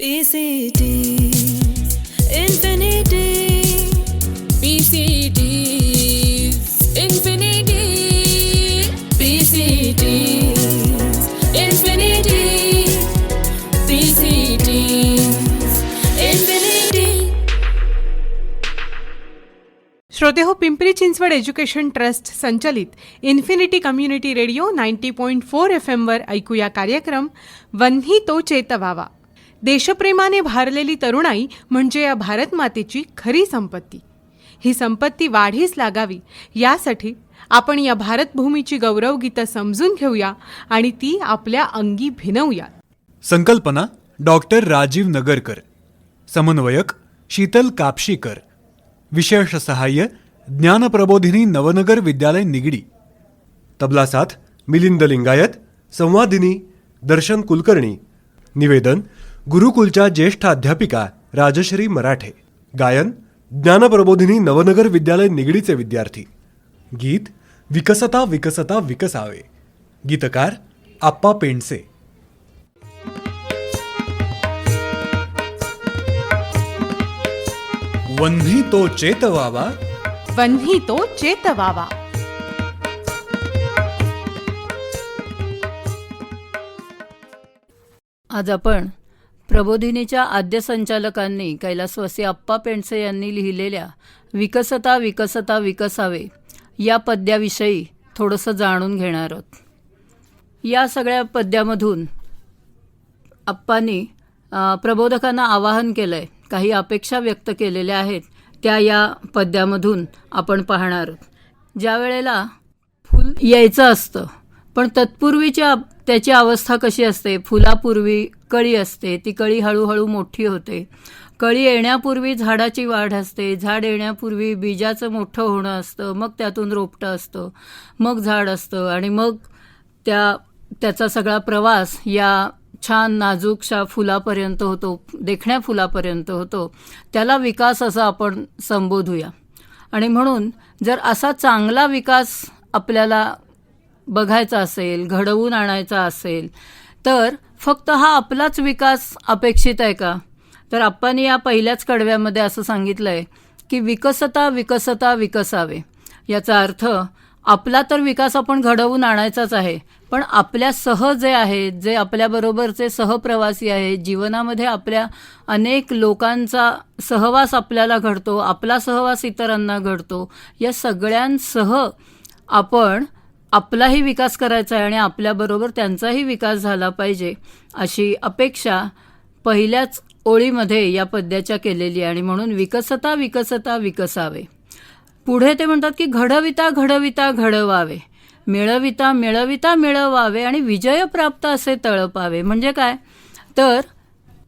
PCT Infinity. PCT Infinity. PCT Infinity. PCT Infinity. श्रोते हो Pimpri Chinchwad education trust संचलित infinity community radio ninety point four F एमवर ऐकूया कार्यक्रम वन्ही तो चेतवावा. देशप्रेमाने भारलेली तरुणाई म्हणजे या भारतमातेची खरी संपत्ती. ही संपत्ती वाढीस लागावी यासाठी आपण या भारतभूमीची गौरवगीतं समजून घेऊया आणि ती आपल्या अंगी भिनवूया संकल्पना डॉक्टर राजीव नगरकर. समन्वयक शीतल कापशीकर. विशेष सहाय्य ज्ञानप्रबोधिनी नवनगर विद्यालय निगडी. तबला साथ मिलिंद लिंगायत. संवादिनी दर्शन कुलकर्णी. निवेदन गुरुकुलच्या ज्येष्ठ अध्यापिका राजश्री मराठे. गायन ज्ञानप्रबोधिनी नवनगर विद्यालय निगडीचे विद्यार्थी. गीत विकसता विकसता विकसावे. गीतकार आप्पा पेंडसे. वन्ही तो चेतवावा वन्ही तो चेतवावा आज आपण प्रबोधिनीच्या आद्य संचालकांनी कैलासवासी अप्पा पेंडसे यांनी लिहिलेल्या विकसता विकसता विकसावे या पद्याविषयी थोडंसं जाणून घेणार आहोत. या सगळ्या पद्यामधून अप्पांनी प्रबोधकांना आवाहन केलं आहे काही अपेक्षा व्यक्त केलेल्या आहेत त्या या पद्यामधून आपण पाहणार आहोत. ज्या वेळेला फुल यायचं असतं पण तत्पूर्वीच्या त्याची अवस्था कशी असते? फुलापूर्वी कळी असते ती कळी हळूहळू मोठी होते. कळी येण्यापूर्वी झाडाची वाढ असते झाड येण्यापूर्वी बीजाचं मोठं होणं असतं मग त्यातून रोपटं असतं मग झाड असतं आणि मग त्या त्याचा सगळा प्रवास या छान नाजूकशा फुलापर्यंत होतो देखण्या फुलापर्यंत होतो. त्याला विकास असं आपण संबोधूया. आणि म्हणून जर असा चांगला विकास आपल्याला बघायचा असेल घडवून आणायचा असेल तर फक्त हा आपलाच विकास अपेक्षित आहे का? तर आपण या पहिल्याच कडव्यामध्ये असं सांगितलं आहे की विकसता विकसता विकसावे. याचा अर्थ आपला तर विकास आपण घडवून आणायचाच आहे पण आपल्या सह जे आहेत जे आपल्याबरोबरचे सहप्रवासी आहेत जीवनामध्ये आपल्या अनेक लोकांचा सहवास आपल्याला घडतो आपला सहवास इतरांना घडतो या सगळ्यांसह आपण आपलाही विकास करायचा आहे आणि आपल्याबरोबर त्यांचाही विकास झाला पाहिजे अशी अपेक्षा पहिल्याच ओळीमध्ये या पद्याच्या केलेली आणि म्हणून विकसता विकसता विकसावे. पुढे ते म्हणतात की घडविता घडविता घडवावे. मिळविता मिळविता मिळवावे आणि विजय प्राप्त असे तळपावे. म्हणजे काय? तर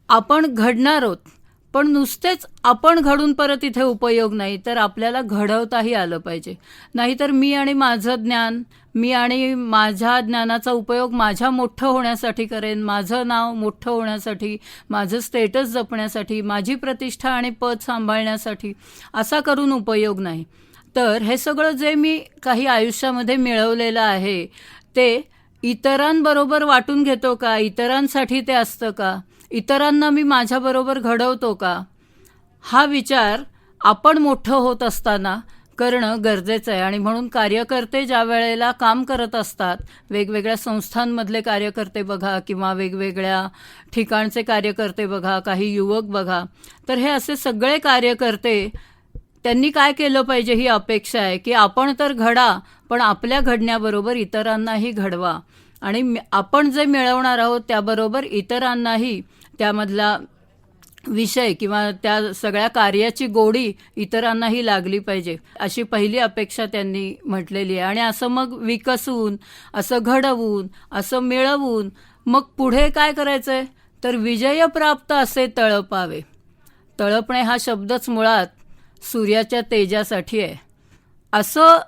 आपण घडणार आहोत. पण नुसतेच आपण घडून परत इथे उपयोग नाही तर आपल्याला घडवताही आलं पाहिजे. नाहीतर मी आणि माझं ज्ञान मी आणि माझ्या ज्ञानाचा उपयोग माझ्या मोठं होण्यासाठी करेन माझं नाव मोठं होण्यासाठी माझं स्टेटस जपण्यासाठी माझी प्रतिष्ठा आणि पद सांभाळण्यासाठी असा करून उपयोग नाही. तर हे सगळं जे मी काही आयुष्यामध्ये मिळवलेलं आहे ते इतरांबरोबर वाटून घेतो का? इतरांसाठी ते असतं का? इतरांना मी माझ्याबरोबर घडवतो का? हा विचार आपण मोठं होत असताना करणं गरजेचं आहे. आणि म्हणून कार्यकर्ते ज्या वेळेला काम करत असतात वेगवेगळ्या संस्थांमधले कार्यकर्ते बघा किंवा वेगवेगळ्या ठिकाणचे कार्यकर्ते बघा काही युवक बघा तर हे असे सगळे कार्यकर्ते त्यांनी काय केलं पाहिजे ही अपेक्षा आहे की आपण तर घडा पण आपल्या घडण्याबरोबर इतरांनाही घडवा. आणि आपण जे मिळवणार आहोत त्याबरोबर इतरांनाही त्यामधला विषय किंवा त्या सगळ्या कार्याची गोडी इतरांनाही लागली पाहिजे अशी पहिली अपेक्षा त्यांनी म्हटलेली आहे. आणि असं मग विकसवून असं घडवून असं मिळवून मग पुढे काय करायचं आहे तर विजयप्राप्त असे तळपावे. तळपणे हा शब्दच मुळात सूर्याच्या तेजासाठी आहे. असं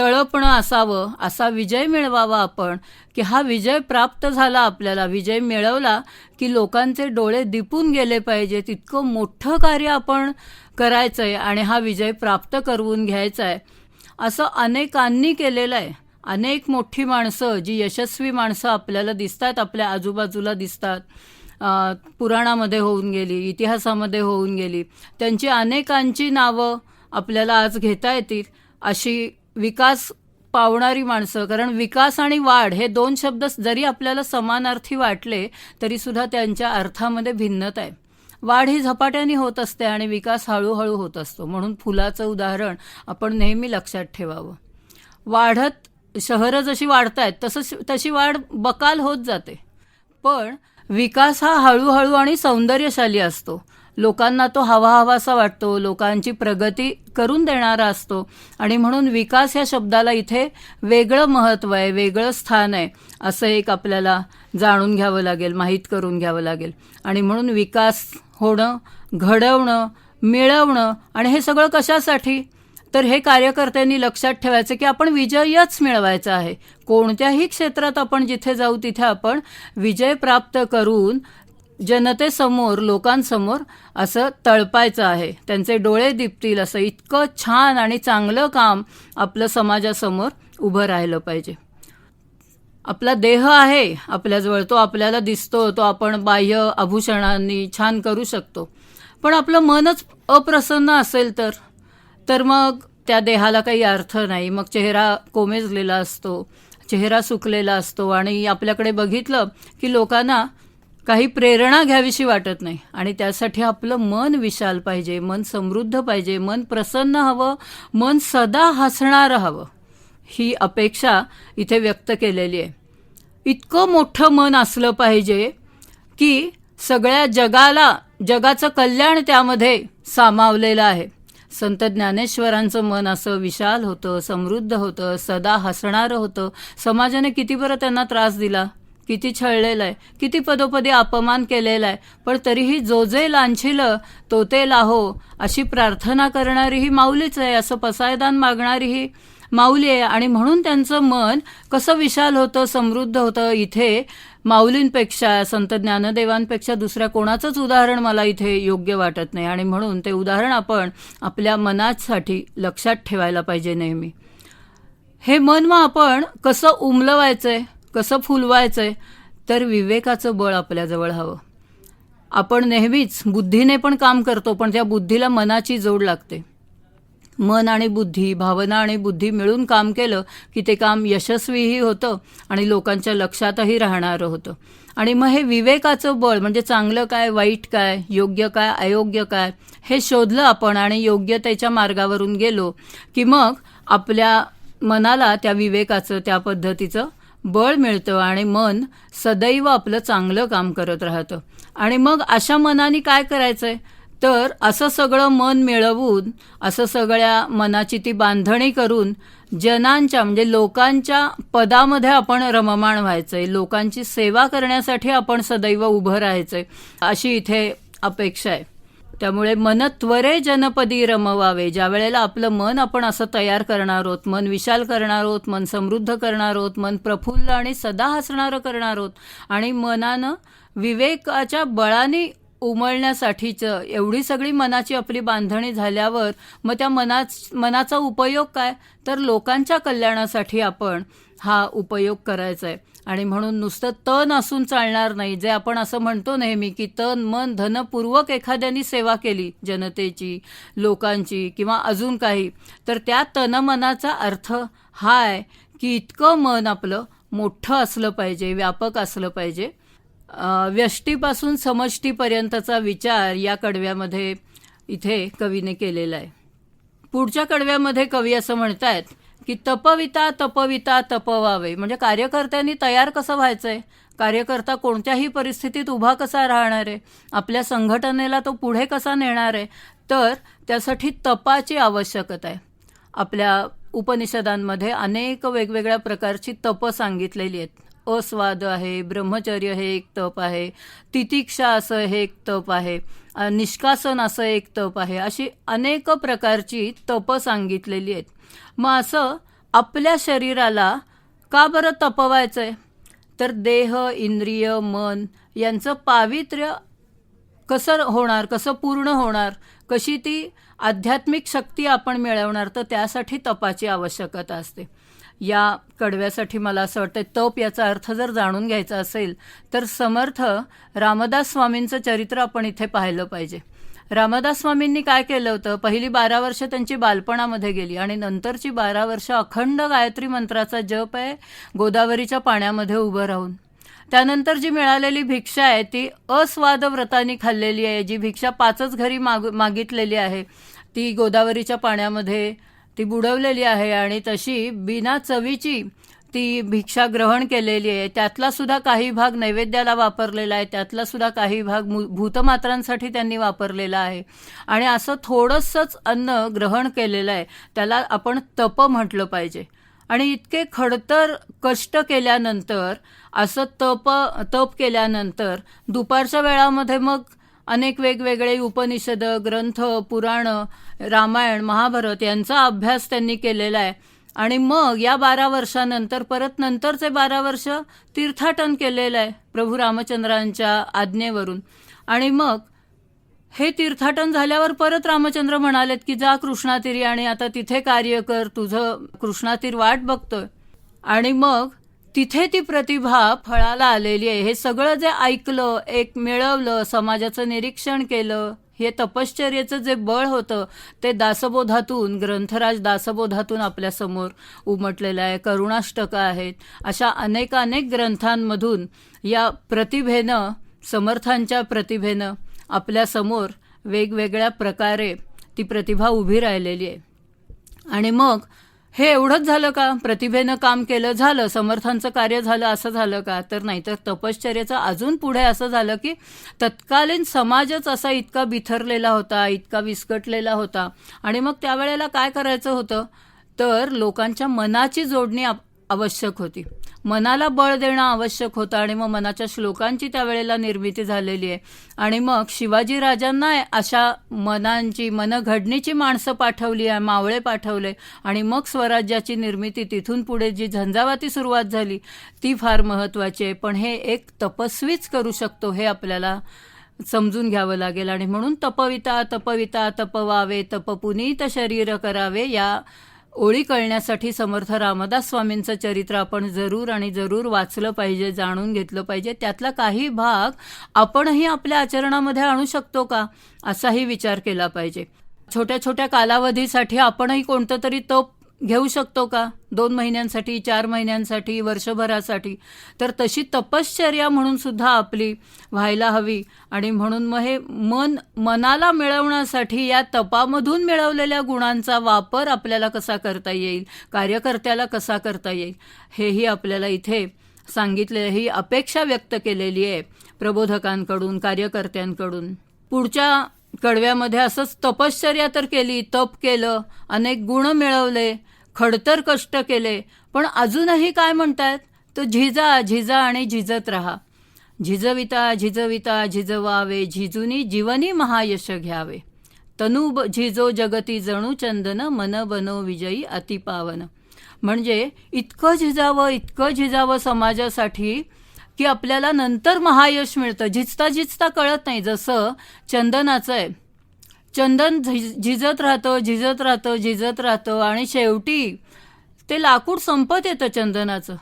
तळपणं असावं असा विजय मिळवावा आपण की हा विजय प्राप्त झाला आपल्याला विजय मिळवला की लोकांचे डोळे दिपून गेले पाहिजे तितकं मोठं कार्य आपण करायचं आहे आणि हा विजय प्राप्त करवून घ्यायचा आहे असं अनेकांनी केलेलं आहे. अनेक मोठी माणसं जी यशस्वी माणसं आपल्याला दिसतात आपल्या आजूबाजूला दिसतात. पुराणामध्ये होऊन गेली इतिहासामध्ये होऊन गेली. त्यांची अनेकांची नावं आपल्याला आज घेता येतील अशी विकास पावणारी माणसं कारण विकास आणि वाढ हे दोन शब्द जरी आपल्याला समानार्थी वाटले तरी सुद्धा त्यांच्या अर्थामध्ये भिन्नता आहे. वाढ ही झपाट्याने होत असते आणि विकास हळूहळू होत असतो. म्हणून फुलाचं उदाहरण आपण नेहमी लक्षात ठेवावं. वाढत शहरं जशी वाढत आहेत तसं तशी वाढ बकाल होत जाते. पण विकास हा हळूहळू आणि सौंदर्यशाली असतो. लोकांना तो हवा हवासा वाटतो लोकांची प्रगती करून देणारा असतो. आणि म्हणून विकास या शब्दाला इथे वेगळं महत्त्व आहे वेगळं स्थान आहे असं एक आपल्याला जाणून घ्यावं लागेल माहीत करून घ्यावं लागेल. आणि म्हणून विकास होणं घडवणं मिळवणं आणि हे सगळं कशासाठी? तर हे कार्यकर्त्यांनी लक्षात ठेवायचं की आपण विजयच मिळवायचा आहे. कोणत्याही क्षेत्रात आपण जिथे जाऊ तिथे आपण विजय प्राप्त करून जनतेसमोर लोकांसमोर असं तळपायचं आहे. त्यांचे डोळे दिपतील असं इतकं छान आणि चांगलं काम आपलं समाजासमोर उभं राहिलं पाहिजे. आपला देह आहे आपल्याजवळ तो आपल्याला दिसतो तो आपण बाह्य आभूषणांनी छान करू शकतो. पण आपलं मनच अप्रसन्न असेल तर तर मग त्या देहाला काही अर्थ नाही. मग चेहरा कोमेजलेला असतो चेहरा सुकलेला असतो आणि आपल्याकडे बघितलं की लोकांना काही प्रेरणा घ्यावीशी वाटत नाही. आणि त्यासाठी आपलं मन विशाल पाहिजे मन समृद्ध पाहिजे मन प्रसन्न हवं मन सदा हसणारं हवं. ही अपेक्षा इथे व्यक्त केलेली आहे. इतकं मोठं मन असलं पाहिजे की सगळ्या जगाला जगाचं कल्याण त्यामध्ये सामावलेलं आहे. संत ज्ञानेश्वरांचं मन असं विशाल होतं समृद्ध होतं सदा हसणारं होतं. समाजाने किती बरं त्यांना त्रास दिला? किती छळलेलं आहे किती पदोपदी अपमान केलेला आहे पण तरीही जो जे लांछिल तो ते लाहो अशी प्रार्थना करणारी ही माऊलीच आहे असं पसायदान मागणारी ही माऊली आहे. आणि म्हणून त्यांचं मन कसं विशाल होतं समृद्ध होतं इथे माऊलींपेक्षा संत ज्ञानदेवांपेक्षा दुसऱ्या कोणाचंच उदाहरण मला इथे योग्य वाटत नाही. आणि म्हणून ते उदाहरण आपण आपल्या मनासाठी लक्षात ठेवायला पाहिजे नेहमी. हे मन मग आपण कसं उमलवायचंय? कसं फुलवायचंय तर विवेकाचं बळ आपल्याजवळ हवं. आपण नेहमीच बुद्धीने पण काम करतो पण त्या बुद्धीला मनाची जोड लागते. मन आणि बुद्धी भावना आणि बुद्धी मिळून काम केलं की ते काम यशस्वीही होतं आणि लोकांच्या लक्षातही राहणारं होतं. आणि मग हे विवेकाचं बळ म्हणजे चांगलं काय वाईट काय योग्य काय अयोग्य काय हे शोधलं आपण आणि योग्यतेच्या मार्गावरून गेलो की मग आपल्या मनाला त्या विवेकाचं त्या पद्धतीचं बळ मिळतं आणि मन सदैव आपलं चांगलं काम करत राहतं. आणि मग अशा मनाने काय करायचं आहे तर असं सगळं मन मिळवून असं सगळ्या मनाची ती बांधणी करून जनांच्या म्हणजे लोकांच्या पदामध्ये आपण रममाण व्हायचंय. लोकांची सेवा करण्यासाठी आपण सदैव उभं राहायचंय. अशी इथे अपेक्षा आहे. त्यामुळे मन त्वरे जनपदी रमवावे. ज्या वेळेला आपलं मन आपण असं तयार करणार आहोत मन विशाल करणार आहोत मन समृद्ध करणार आहोत मन प्रफुल्ल आणि सदा हसणारं करणार आहोत आणि मनानं विवेकाच्या बळाने उमळण्यासाठीचं एवढी सगळी मनाची आपली बांधणी झाल्यावर मग त्या मनाच मनाचा उपयोग काय? तर लोकांच्या कल्याणासाठी आपण हा उपयोग करायचा आहे आणि म्हणून नुसतं तन असून चालणार नाही. जे आपण असं म्हणतो नेहमी की तन मन धनपूर्वक एखाद्यानी सेवा केली जनतेची लोकांची किंवा अजून काही तर त्या तनमनाचा अर्थ हा आहे की इतकं मन आपलं मोठं असलं पाहिजे व्यापक असलं पाहिजे. व्यष्टीपासून समष्टीपर्यंतचा विचार या कडव्यामध्ये इथे कवीने केलेला आहे पुढच्या कडव्यामध्ये कवी असं म्हणतायत की तपविता तपविता तपवावे. म्हणजे कार्यकर्त्यांनी तयार कसं व्हायचंय? कार्यकर्ता कोणत्याही परिस्थितीत उभा कसा राहणार आहे? आपल्या संघटनेला तो पुढे कसा नेणार आहे? तर त्यासाठी तपाची आवश्यकता आहे. आपल्या उपनिषदांमध्ये अनेक वेगवेगळ्या प्रकारची तप सांगितलेली आहेत. अस्वाद आहे ब्रह्मचर्य हे एक तप आहे तितिक्षा असं हे एक तप आहे निष्कासन असं एक तप आहे. अशी अनेक प्रकारची तप सांगितलेली आहेत. मग असं आपल्या शरीराला का बरं तपवायचं आहे तर देह इंद्रिय मन यांचं पावित्र्य कसं होणार कसं पूर्ण होणार कशी ती आध्यात्मिक शक्ती आपण मिळवणार तर त्यासाठी तपाची आवश्यकता असते. या कडव्यासाठी मला असं वाटतं तप याचा अर्थ जर जाणून घ्यायचा असेल तर समर्थ रामदास स्वामींचं चरित्र आपण इथे पाहिलं पाहिजे. रामदास स्वामींनी काय केलं होतं? पहिली बारा वर्ष त्यांची बालपणामध्ये गेली आणि नंतरची बारा वर्ष अखंड गायत्री मंत्राचा जप आहे गोदावरीच्या पाण्यामध्ये उभं राहून. त्यानंतर जी मिळालेली भिक्षा आहे ती अस्वाद व्रतानी खाल्लेली आहे. जी भिक्षा पाचच घरी माग मागितलेली आहे ती गोदावरीच्या पाण्यामध्ये ती बुडवलेली आहे आणि तशी बिना चवीची ती भिक्षा ग्रहण केलेली आहे. त्यातला सुद्धा काही भाग नैवेद्याला वापरलेला आहे. त्यातला सुद्धा काही भाग भूतमात्रांसाठी त्यांनी वापरलेला आहे. आणि असं थोडंसंच अन्न ग्रहण केलेलं आहे. त्याला आपण तप म्हटलं पाहिजे. आणि इतके खडतर कष्ट केल्यानंतर असं तप तप केल्यानंतर दुपारच्या वेळामध्ये मग अनेक वेगवेगळे उपनिषद ग्रंथ पुराणं रामायण महाभारत यांचा अभ्यास त्यांनी केलेला आहे. आणि मग या बारा वर्षानंतर परत नंतरचे बारा वर्ष तीर्थाटन केलेलं आहे प्रभू रामचंद्रांच्या आज्ञेवरून. आणि मग हे तीर्थाटन झाल्यावर परत रामचंद्र म्हणालेत की जा कृष्णातीरी आणि आता तिथे कार्य कर तुझं कृष्णातीर वाट बघतोय. आणि मग तिथे ती प्रतिभा फळाला आलेली आहे. हे सगळं जे ऐकलं एक मिळवलं समाजाचं निरीक्षण केलं हे तपश्चर्याचं जे बळ होतं ते दासबोधातून ग्रंथराज दासबोधातून आपल्यासमोर उमटलेलं आहे. करुणाष्टकं आहेत. अशा अनेकानेक ग्रंथांमधून या प्रतिभेनं समर्थांच्या प्रतिभेनं आपल्यासमोर वेगवेगळ्या प्रकारे ती प्रतिभा उभी राहिलेली आहे. आणि मग हे एवढंच झालं का? प्रतिभेनं काम केलं झालं. समर्थांचं कार्य झालं असं झालं का? तर नाही तर तपश्चर्याचं अजून पुढे असं झालं की तत्कालीन समाजच असा इतका बिथरलेला होता इतका विस्कटलेला होता. आणि मग त्यावेळेला काय करायचं होतं? तर लोकांच्या मनाची जोडणी आवश्यक होती. मनाला बळ देणं आवश्यक होतं आणि मग मनाच्या श्लोकांची त्यावेळेला निर्मिती झालेली आहे. आणि मग शिवाजी राजांना अशा मनांची मनघडणीची माणसं पाठवली आहे मावळे पाठवले. आणि मग स्वराज्याची निर्मिती तिथून पुढे जी झंझावाती सुरुवात झाली ती फार महत्त्वाची आहे. पण हे एक तपस्वीच करू शकतो हे आपल्याला समजून घ्यावं लागेल. आणि म्हणून तपविता तपविता तपवावे तपपुनीत शरीर करावे या ओळी कळण्यासाठी समर्थ रामदास स्वामींचं चरित्र आपण जरूर आणि जरूर वाचलं पाहिजे जाणून घेतलं पाहिजे. त्यातला काही भाग आपणही आपल्या आचरणामध्ये आणू शकतो का? असाही विचार केला पाहिजे. छोट्या छोट्या कालावधीसाठी आपणही कोणतं तरी तप घेऊ शकतो का? दोन महिन्यांसाठी चार महिन्यांसाठी वर्षभरासाठी. तर तशी तपश्चर्या म्हणून सुद्धा आपली व्हायला हवी. आणि म्हणून मग हे मन मनाला मिळवण्यासाठी या तपामधून मिळवलेल्या गुणांचा वापर आपल्याला कसा करता येईल? कार्यकर्त्याला कसा करता येईल? हेही आपल्याला इथे सांगितले ही अपेक्षा व्यक्त केलेली आहे प्रबोधकांकडून कार्यकर्त्यांकडून. पुढच्या कडव्यामध्ये असंच तपश्चर्या तर केली तप केलं अनेक गुण मिळवले. खडतर कष्ट केले. पण अजूनही काय म्हणतात तो झिजा झिजा आणि झिजत राहा. झिजविता झिजविता झिजवावे. झिजुनी जीवनी महायश घ्यावे. तनु ब- झिजो जगती जणू चंदन मन बनो विजयी अतिपावन म्हणजे इतकं झिजावं इतकं झिजावं समाजासाठी की आपल्याला नंतर महायश मिळतं. झिजता झिजता कळत नाही. जसं चंदनाचं आहे. चंदन झिजत राहतं झिजत राहतं झिजत राहतं आणि शेवटी ते लाकूड संपत येतं चंदनाचं.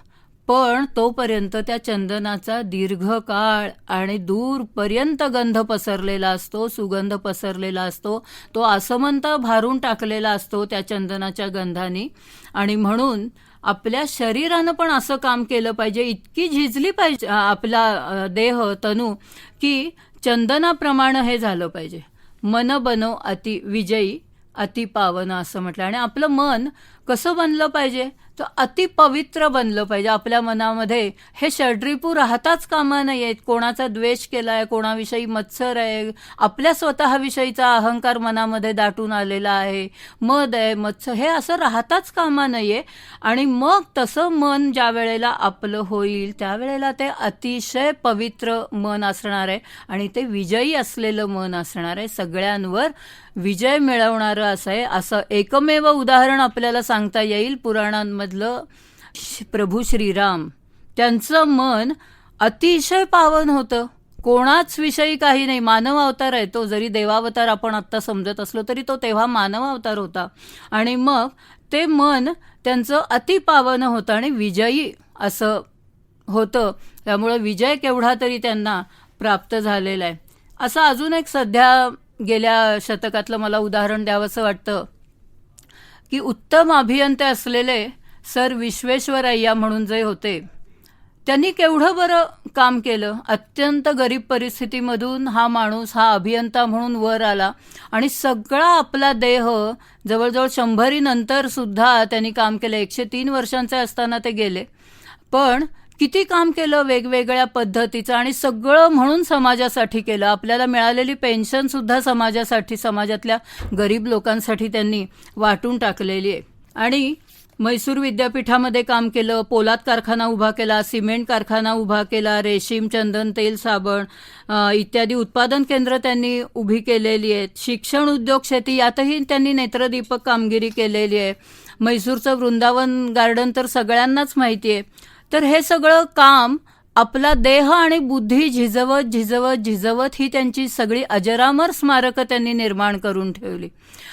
पण तोपर्यंत त्या चंदनाचा दीर्घकाळ आणि दूरपर्यंत गंध पसरलेला असतो सुगंध पसरलेला असतो. तो आसमंत भारून टाकलेला असतो त्या चंदनाच्या गंधाने. आणि म्हणून आपल्या शरीरानं पण असं काम केलं पाहिजे. इतकी झिजली पाहिजे आपला देह तनू की चंदनाप्रमाणे हे झालं पाहिजे. मन बनो अति विजयी अति पावन असं म्हटलं. आणि आपलं मन कसं बनलं पाहिजे? तर अति पवित्र बनलं पाहिजे. आपल्या मनामध्ये हे षड्रिपू राहताच कामा नाही आहेत कोणाचा द्वेष केला आहे कोणाविषयी मत्सर आहे आपल्या स्वतःविषयीचा अहंकार मनामध्ये दाटून आलेला आहे. मद आहे मत्सर हे असं राहताच कामा नाही आहे आणि मग तसं मन ज्या वेळेला आपलं होईल त्यावेळेला ते अतिशय पवित्र मन असणार आहे. आणि ते विजयी असलेलं मन असणार आहे. सगळ्यांवर विजय मिळवणारं असं आहे. असं एकमेव उदाहरण आपल्याला सांगता येईल पुराणांमध्ये. मधलं प्रभू श्रीराम. त्यांचं मन अतिशय पावन होतं. कोणाच विषयी काही नाही. मानव अवतार आहे तो. जरी देवावतार आपण आत्ता समजत असलो तरी तो तेव्हा मानव अवतार होता. आणि मग ते मन त्यांचं अतिपावन होतं आणि विजयी असं होतं. त्यामुळं विजय केवढा तरी त्यांना प्राप्त झालेला आहे. असं अजून एक सध्या गेल्या शतकातलं मला उदाहरण द्यावंसं वाटतं की उत्तम अभियंते असलेले सर विश्वेश्वरय्या म्हणून जे होते त्यांनी केवढं बरं काम केलं? अत्यंत गरीब परिस्थितीमधून हा माणूस हा अभियंता म्हणून वर आला आणि सगळा आपला देह जवळजवळ शंभरी नंतर सुद्धा त्यांनी काम केलं. एकशे तीन वर्षांचे असताना ते गेले. पण किती काम केलं वेगवेगळ्या पद्धतीचं आणि सगळं म्हणून समाजासाठी केलं? आपल्याला मिळालेली पेन्शनसुद्धा समाजासाठी समाजातल्या गरीब लोकांसाठी त्यांनी वाटून टाकलेली आहे. आणि म्हैसूर विद्यापीठामध्ये काम केलं पोलाद कारखाना उभा केला सिमेंट कारखाना उभा केला रेशीम चंदन तेल साबण इत्यादी उत्पादन केंद्र त्यांनी उभी केलेली आहेत. शिक्षण उद्योग शेती यातही त्यांनी नेत्रदीपक कामगिरी केलेली आहे. म्हैसूरचं वृंदावन गार्डन तर सगळ्यांनाच माहिती आहे. तर हे सगळं काम आपला देह आणि बुद्धी झिजवत झिजवत झिजवत ही त्यांची सगळी अजरामर स्मारकं त्यांनी निर्माण करून ठेवली.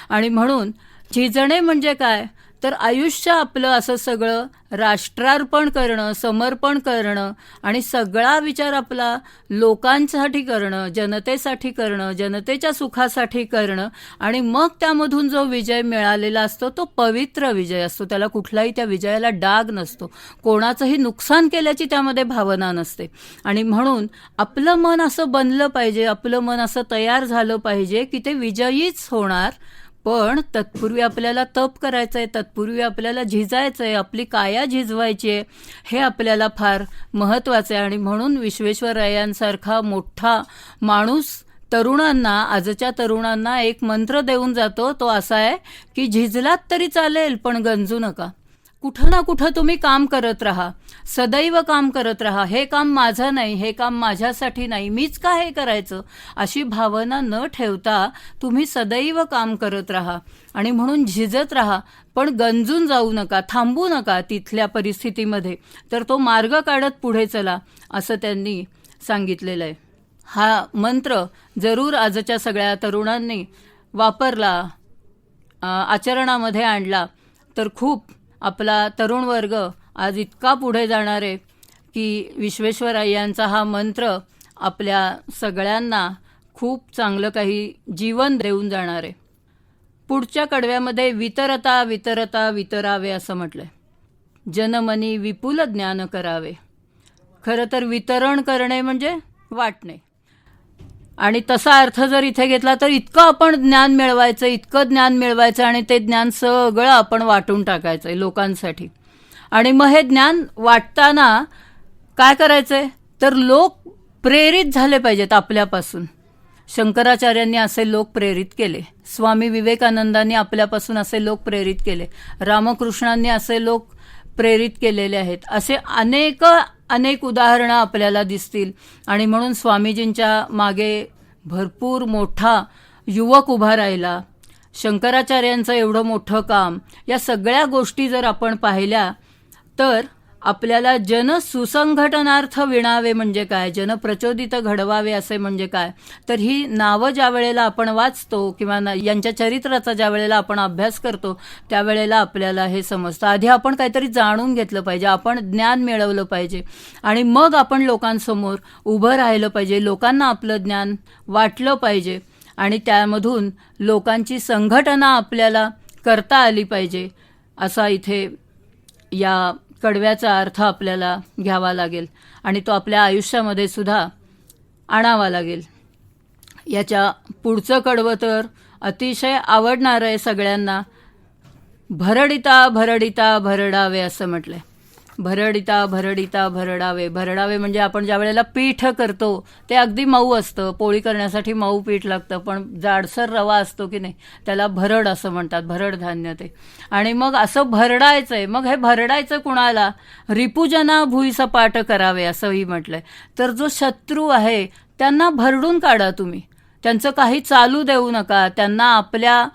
आणि म्हणून झिजणे म्हणजे काय? तर आयुष्य आपलं असं सगळं राष्ट्रार्पण करणं समर्पण करणं आणि सगळा विचार आपला लोकांसाठी करणं जनतेसाठी करणं जनतेच्या सुखासाठी करणं आणि मग त्यामधून जो विजय मिळालेला असतो तो पवित्र विजय असतो. त्याला कुठलाही त्या विजयाला डाग नसतो. कोणाचंही नुकसान केल्याची त्यामध्ये भावना नसते. आणि म्हणून आपलं मन असं बनलं पाहिजे आपलं मन असं तयार झालं पाहिजे की ते विजयीच होणार पण तत्पूर्वी आपल्याला तप करायचं आहे तत्पूर्वी आपल्याला झिजायचं आहे आपली काया झिजवायची आहे हे आपल्याला फार महत्त्वाचं आहे आणि म्हणून विश्वेश्वरयांसारखा मोठा माणूस तरुणांना आजच्या तरुणांना एक मंत्र देऊन जातो तो असा आहे की झिजलात तरी चालेल पण गंजू नका. कुठं ना कुठं तुम्ही काम करत राहा. सदैव काम करत राहा. हे काम माझं नाही हे काम माझ्यासाठी नाही. मीच का हे करायचं? अशी भावना न ठेवता तुम्ही सदैव काम करत राहा. आणि म्हणून झिजत राहा. पण गंजून जाऊ नका थांबू नका तिथल्या परिस्थितीमध्ये. तर तो मार्ग काढत पुढे चला असं त्यांनी सांगितलेलं आहे हा मंत्र जरूर आजच्या सगळ्या तरुणांनी वापरला आचरणामध्ये आणला. तर खूप आपला तरुण वर्ग आज इतका पुढे जाणार आहे की विश्वेश्वरय्यांचा हा मंत्र आपल्या सगळ्यांना खूप चांगलं काही जीवन देऊन जाणार आहे. पुढच्या कडव्यामध्ये वितरता वितरता वितरावे असं म्हटलंय. जनमनी विपुल ज्ञान करावे. खरं तर वितरण करणे म्हणजे वाटणे. आणि तसा अर्थ जर इथे घेतला तर इतकं आपण ज्ञान मिळवायचं इतकं ज्ञान मिळवायचं आणि ते ज्ञान सगळं आपण वाटून टाकायचं आहे लोकांसाठी. आणि मग हे ज्ञान वाटताना काय करायचं आहे तर लोक प्रेरित झाले पाहिजेत आपल्यापासून. शंकराचार्यांनी असे लोक प्रेरित केले. स्वामी विवेकानंदांनी आपल्यापासून असे लोक प्रेरित केले. रामकृष्णांनी असे लोक प्रेरित केलेले आहेत. असे अनेक अनेक उदाहरणं आपल्याला दिसतील. आणि म्हणून स्वामीजींच्या मागे भरपूर मोठा युवक उभा राहिला. शंकराचार्यांचं एवढं मोठं काम या सगळ्या गोष्टी जर आपण पाहिल्या तर आपल्याला जन सुसंघटनार्थ विणावे म्हणजे काय? जनप्रचोदित घडवावे असे म्हणजे काय? तर ही नावं ज्या वेळेला आपण वाचतो किंवा यांच्या चरित्राचा ज्या वेळेला आपण अभ्यास करतो त्यावेळेला आपल्याला हे समजतं. आधी आपण काहीतरी जाणून घेतलं पाहिजे आपण ज्ञान मिळवलं पाहिजे आणि मग आपण लोकांसमोर उभं राहिलं पाहिजे लोकांना आपलं ज्ञान वाटलं पाहिजे आणि त्यामधून लोकांची संघटना आपल्याला करता आली पाहिजे असा इथे या कडव्याचा अर्थ आपल्याला घ्यावा लागेल आणि तो आपल्या आयुष्यामध्ये सुद्धा आणावा लागेल. याच्या पुढचं कडवं तर अतिशय आवडणारं आहे सगळ्यांना भरडिता भरडिता भरडावे असं म्हटलंय. भरडिता भरडिता भरडावे. भरडावे म्हणजे आपण ज्या वेळेला पीठ करतो ते अगदी मऊ असतं. पोळी करण्यासाठी मऊ पीठ लागतं पण जाडसर रवा असतो की नाही त्याला भरड असं म्हणतात भरड धान्य ते. आणि मग असं भरडायचं आहे मग हे भरडायचं कुणाला? रिपुजना भुईसपाट करावे असंही म्हटलंय. तर जो शत्रू आहे त्यांना भरडून काढा तुम्ही. त्यांचं काही चालू देऊ नका. त्यांना आपल्या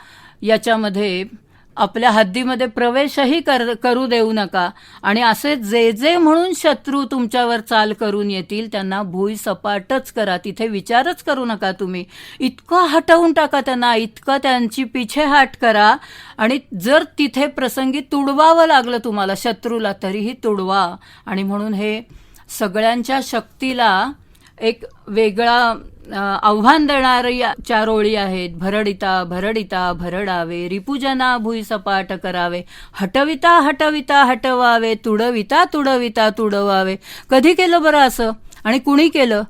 याच्यामध्ये आपल्या हद्दीमध्ये प्रवेशही कर करू देऊ नका. आणि असे जे जे म्हणून शत्रू तुमच्यावर चाल करून येतील त्यांना भुई सपाटच करा. तिथे विचारच करू नका तुम्ही. इतकं हटवून टाका त्यांना इतकं त्यांची पिछेहाट करा. आणि जर तिथे प्रसंगी तुडवावं लागलं तुम्हाला शत्रूला तरीही तुडवा. आणि म्हणून हे सगळ्यांच्या शक्तीला एक वेगळा आव्हान देणारी चार ओळी आहेत. भरडिता भरडिता भरडावे रिपुजना भुई सपाट करावे. हटविता हटविता हटवावे. तुडविता तुडविता तुडवावे. कधी केलं बरं असं? आणि कुणी केलं?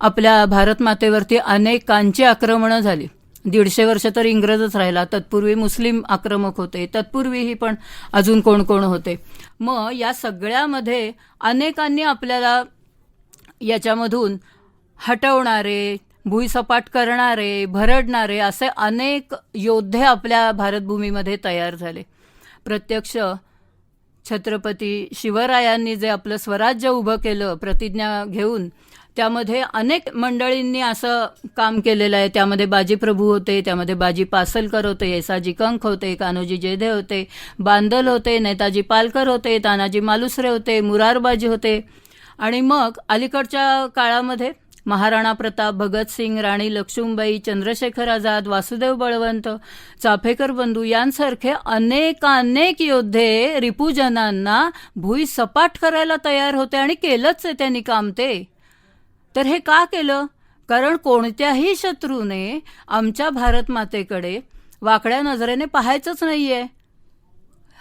आपल्या भारत मातेवरती अनेकांची आक्रमणं झाली. दीडशे वर्ष तर इंग्रजच राहिला. तत्पूर्वी मुस्लिम आक्रमक होते. तत्पूर्वीही पण अजून कोण कोण होते. मग या सगळ्यामध्ये अनेकांनी आपल्याला याच्यामधून हटवणारे भुईसपाट करणारे भरडणारे असे अनेक योद्धे आपल्या भारतभूमीमध्ये तयार झाले. प्रत्यक्ष छत्रपती शिवरायांनी जे आपलं स्वराज्य उभं केलं प्रतिज्ञा घेऊन त्यामध्ये अनेक मंडळींनी असं काम केलेलं आहे. त्यामध्ये बाजीप्रभू होते त्यामध्ये बाजी पासलकर होते येसाजी कंख होते कान्होजी जेधे होते बांदल होते नेताजी पालकर होते तानाजी मालुसरे होते मुरारबाजी होते. आणि मग अलीकडच्या काळामध्ये महाराणा प्रताप भगतसिंग राणी लक्ष्मीबाई चंद्रशेखर आझाद वासुदेव बळवंत चाफेकर बंधू यांसारखे अनेकानेक योद्धे रिपूजनांना भुई सपाट करायला तयार होते आणि केलंच आहे त्यांनी काम ते. तर हे का केलं? कारण कोणत्याही शत्रूने आमच्या भारत मातेकडे वाकड्या नजरेने पाहायचंच नाहीये.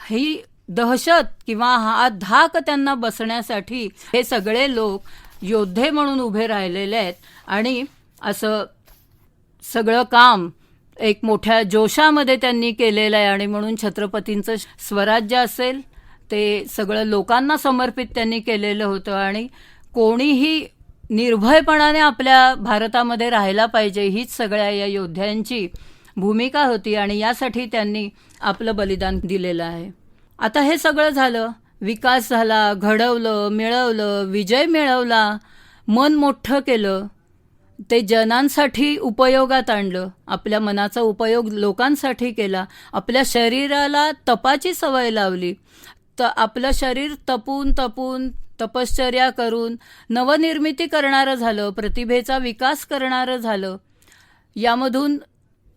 ही दहशत किंवा हा धाक त्यांना बसण्यासाठी हे सगळे लोक योद्धे म्हणून उभे राहिलेले आहेत. आणि असं सगळं काम एक मोठ्या जोशामध्ये त्यांनी केलेलं आहे आणि म्हणून छत्रपतींचं स्वराज्य असेल ते सगळं लोकांना समर्पित त्यांनी केलेलं होतं आणि कोणीही निर्भयपणाने आपल्या भारतामध्ये राहायला पाहिजे हीच सगळ्या या योद्ध्यांची भूमिका होती आणि यासाठी त्यांनी आपलं बलिदान दिलेलं आहे. आता हे सगळं झालं. विकास झाला घडवलं मिळवलं विजय मिळवला मन मोठं केलं. ते जनांसाठी उपयोगात आणलं. आपल्या मनाचा उपयोग लोकांसाठी केला. आपल्या शरीराला तपाची सवय लावली. तर आपलं शरीर तपून तपून तपश्चर्या करून नवनिर्मिती करणारं झालं. प्रतिभेचा विकास करणारं झालं. यामधून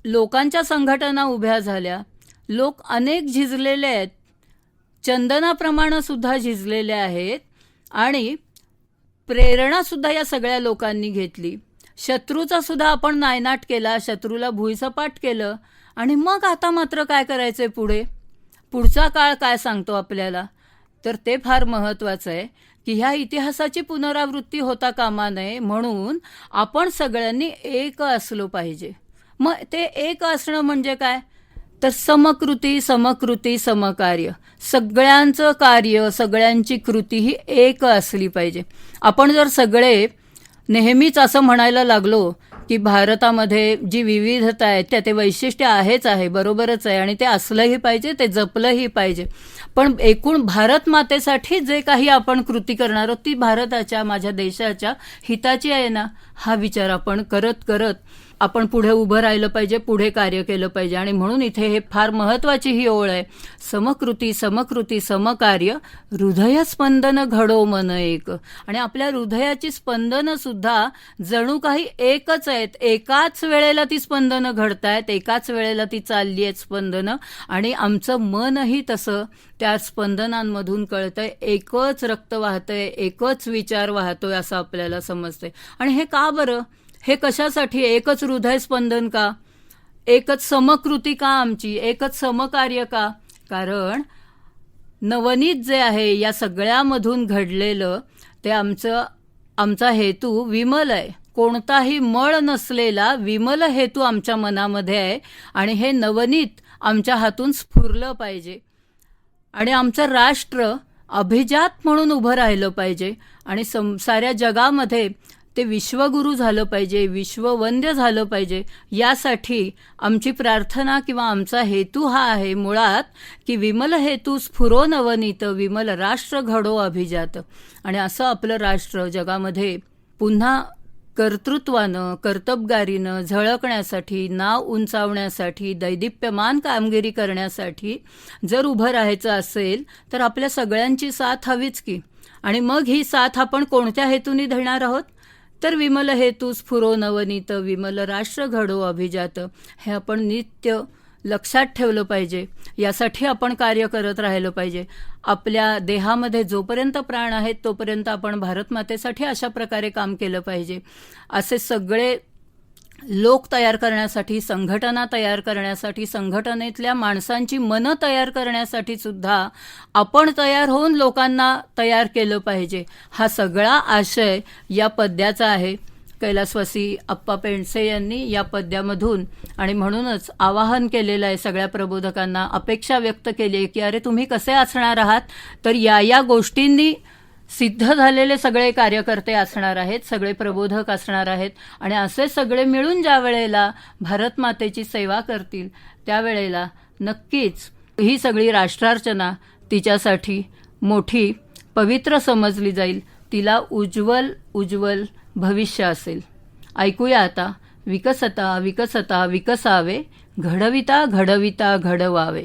लोकांच्या संघटना उभ्या झाल्या. लोक अनेक झिजलेले आहेत. चंदनाप्रमाणे सुद्धा झिजलेले आहेत आणि प्रेरणासुद्धा या सगळ्या लोकांनी घेतली. शत्रूचा सुद्धा आपण नायनाट केला शत्रूला भुईसपाट केलं आणि मग आता मात्र काय करायचंय पुढे? पुढचा काळ काय सांगतो आपल्याला? तर ते फार महत्त्वाचं आहे की ह्या इतिहासाची पुनरावृत्ती होता कामा नये म्हणून आपण सगळ्यांनी एक असलो पाहिजे. मग ते एक असणं म्हणजे काय? तर समकृती समकृती समकार्य. सगळ्यांचं कार्य सगळ्यांची कृती ही एक असली पाहिजे. आपण जर सगळे नेहमीच असं म्हणायला लागलो की भारतामध्ये जी विविधता आहे त्या ते वैशिष्ट्य आहेच आहे बरोबरच आहे आणि ते असलंही पाहिजे ते जपलंही पाहिजे. पण एकूण भारत मातेसाठी जे काही आपण कृती करणार आहोत ती भारताच्या माझ्या देशाच्या हिताची आहे ना हा विचार आपण करत करत आपण पुढे उभं राहिलं पाहिजे पुढे कार्य केलं पाहिजे. आणि म्हणून इथे हे फार महत्वाची ही ओळ आहे. समकृती समकृती समकार्य हृदयस्पंदन घडो मन एक. आणि आपल्या हृदयाची स्पंदनं सुद्धा जणू काही एकच आहेत. एकाच वेळेला ती स्पंदनं घडतायत एकाच वेळेला ती चालली आहेत स्पंदनं. आणि आमचं मनही तसं त्या स्पंदनांमधून कळतंय. एकच रक्त वाहतंय एकच विचार वाहतोय असं आपल्याला समजतंय. आणि हे का बरं? हे कशासाठी? एकच हृदय स्पंदन का? एकच समकृती का आमची? एकच समकार्य का? कारण नवनीत जे आहे या सगळ्यामधून घडलेलं ते आमचं आमचा हेतू विमल आहे. कोणताही मळ नसलेला विमल हेतू आमच्या मनामध्ये आहे आणि हे नवनीत आमच्या हातून स्फुरलं पाहिजे. आणि आमचं राष्ट्र अभिजात म्हणून उभं राहिलं पाहिजे. आणि सम साऱ्या जगामध्ये ते विश्वगुरू झालं पाहिजे विश्ववंद्य झालं पाहिजे यासाठी आमची प्रार्थना किंवा आमचा हेतू हा आहे मुळात की विमल हेतू स्फुरो नवनीत विमल राष्ट्र घडो अभिजात. आणि असं आपलं राष्ट्र जगामध्ये पुन्हा कर्तृत्वानं कर्तबगारीनं झळकण्यासाठी नाव उंचावण्यासाठी दैदिप्यमान कामगिरी करण्यासाठी जर उभं राहायचं असेल तर आपल्या सगळ्यांची साथ हवीच की. आणि मग ही साथ आपण कोणत्या हेतूने देणार आहोत? तर विमल हेतू स्फुरो नवनीत विमल राष्ट्र घडो अभिजात. हे आपण नित्य लक्षात ठेवलं पाहिजे. यासाठी आपण कार्य करत राहिलं पाहिजे. आपल्या देहामध्ये जोपर्यंत प्राण आहेत तोपर्यंत आपण भारतमातेसाठी अशा प्रकारे काम केलं पाहिजे. असे सगळे लोक तयार करण्यासाठी संघटना तयार करण्यासाठी संघटनेतल्या माणसांची मनं तयार करण्यासाठी सुद्धा आपण तयार होऊन लोकांना तयार केलं पाहिजे. हा सगळा आशय या पद्याचा आहे. कैलासवासी अप्पा पेंडसे यांनी या पद्यामधून आणि म्हणूनच आवाहन केलेलं आहे सगळ्या प्रबोधकांना अपेक्षा व्यक्त केली आहे की अरे तुम्ही कसे असणार आहात? तर या या गोष्टींनी सिद्ध झालेले सगळे कार्यकर्ते असणार आहेत सगळे प्रबोधक असणार आहेत आणि असे सगळे मिळून ज्या वेळेला भारत मातेची सेवा करतील त्यावेळेला नक्कीच ही सगळी राष्ट्रार्चना तिच्यासाठी मोठी पवित्र समजली जाईल. तिला उज्ज्वल उज्ज्वल भविष्य असेल. ऐकूया आता. विकसता विकसता विकसावे. घडविता घडविता घडवावे.